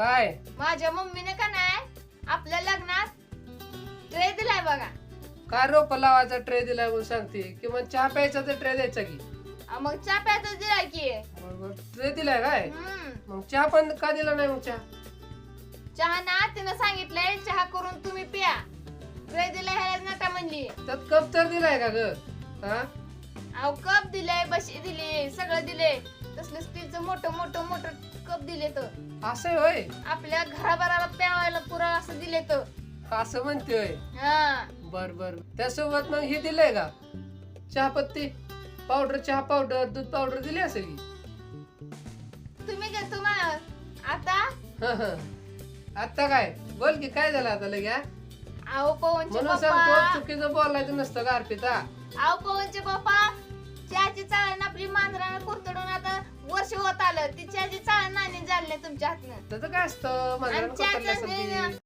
काय? माझ्या मम्मीने का नाही आपल्या लग्नात ट्रे दिलाय बघा. काय रोप लावायचा ट्रे दिलाय म्हणून सांगते. किंवा चहा प्यायचा तर ट्रे द्यायचा की? आ, मग चहा प्यायचा दिलाय की. ट्रे दिलाय काय? हम्म. मग चहा पण का दिला नाही मग चहा? चहा ना तिनं सांगितलंय चहा करून तुम्ही पिया. ट्रे दिलाय ह्याला नका म्हणली. त्यात कप तर दिलाय का ग? हा? अहो कप दिले बशी दिली सगळं दिले. तसलं स्टीलचं मोठं मोठं मोठं कप दिले तर. असं होय? आपल्या घराभराला प्यावायला पुरा असं दिले तर. असं म्हणते होय? हा. बर बर. त्यासोबत मग हे दिलंय का? चहा पत्ती? पावडर चहा पावडर दूध पावडर दिली असेल की? तुम्ही का तुम्हाला. आता? हं, हं. आता काय? बोल की काय झालं आता लगे हा? अहो पवनचे म्हणून सांगतो पप्पा. चुकीचं बोलायचं नसतं का अर्पिता? अहो पवनचे पप्पा आलं ती चहाची चाळण नाणी झाली नाही तुमच्या हातनं. त्याचं काय असतं? आणि माझ्या चहाचं